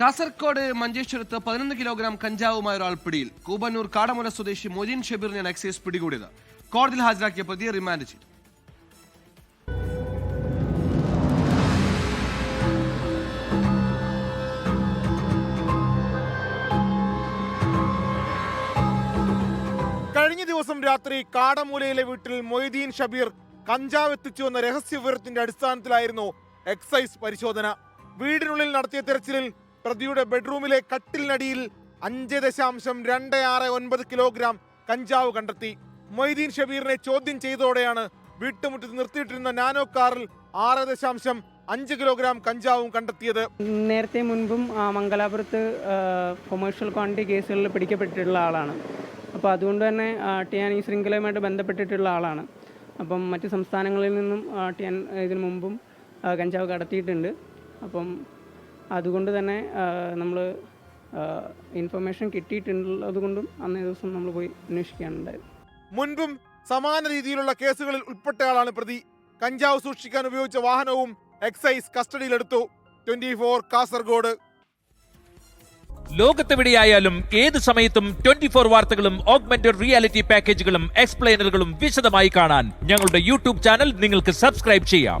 കാസർകോട് മഞ്ചേശ്വരത്ത് പതിനൊന്ന് കിലോഗ്രാം കഞ്ചാവുമായ ഒരാൾ പിടിയിൽ. കൂബന്നൂർ കാടമുല സ്വദേശി മൊയ്തീൻ ഷബീറിനെയാണ് എക്സൈസ് പിടികൂടിയത്. കോടതിയിൽ ഹാജരാക്കിയ പ്രതിയെ റിമാൻഡ് ചെയ്തു. കഴിഞ്ഞ ദിവസം രാത്രി കാടമൂലയിലെ വീട്ടിൽ മൊയ്തീൻ ഷബീർ കഞ്ചാവ് എത്തിച്ചു രഹസ്യ വിവരത്തിന്റെ അടിസ്ഥാനത്തിലായിരുന്നു എക്സൈസ് പരിശോധന. വീടിനുള്ളിൽ നടത്തിയ തെരച്ചിലിൽ പ്രതിയുടെ ബെഡ്റൂമിലെ കട്ടിലിനടിയിൽ അഞ്ച് ദശാംശം രണ്ട് ആറ് ഒൻപത് കിലോഗ്രാം കഞ്ചാവ് കണ്ടെത്തി. മൊയ്തീൻ ഷബീറിനെ ചോദ്യം ചെയ്തതോടെയാണ് വീട്ടുമുറ്റത്ത് നിർത്തിയിട്ടിരുന്ന നാനോ കാറിൽ ആറ് ദശാംശം അഞ്ച് കിലോഗ്രാം കഞ്ചാവും കണ്ടെത്തിയത്. നേരത്തെ മുൻപും മംഗലാപുരത്ത് കൊമേഴ്ഷ്യൽ ക്വാണ്ടിറ്റി കേസുകളിൽ പിടിക്കപ്പെട്ടിട്ടുള്ള ആളാണ്. അപ്പോൾ അതുകൊണ്ട് തന്നെ ടിയാൻ ഈ ശൃംഖലയുമായിട്ട് ബന്ധപ്പെട്ടിട്ടുള്ള ആളാണ്. അപ്പം മറ്റ് സംസ്ഥാനങ്ങളിൽ നിന്നും ടിയാൻ ഇതിനു മുമ്പും കഞ്ചാവ് കടത്തിയിട്ടുണ്ട്. അപ്പം അതുകൊണ്ട് തന്നെ നമ്മൾ ഇൻഫർമേഷൻ കിട്ടിയിട്ടുള്ളത് കൊണ്ടും അന്നേ ദിവസം നമ്മൾ പോയി അന്വേഷിക്കാനുണ്ടായത്. മുൻപും സമാന രീതിയിലുള്ള കേസുകളിൽ ഉൾപ്പെട്ടയാളാണ് പ്രതി. കഞ്ചാവ് സൂക്ഷിക്കാൻ ഉപയോഗിച്ച വാഹനവും എക്സൈസ് കസ്റ്റഡിയിലെടുത്തു. Twenty four Kasaragod. ലോകത്തെവിടെയായാലും ഏത് സമയത്തും ട്വന്റി ഫോർ വാർത്തകളും ഓഗ്മെന്റഡ് റിയാലിറ്റി പാക്കേജുകളും എക്സ്പ്ലെയിനറുകളും വിശദമായി കാണാൻ ഞങ്ങളുടെ യൂട്യൂബ് ചാനൽ നിങ്ങൾക്ക് സബ്സ്ക്രൈബ് ചെയ്യാം.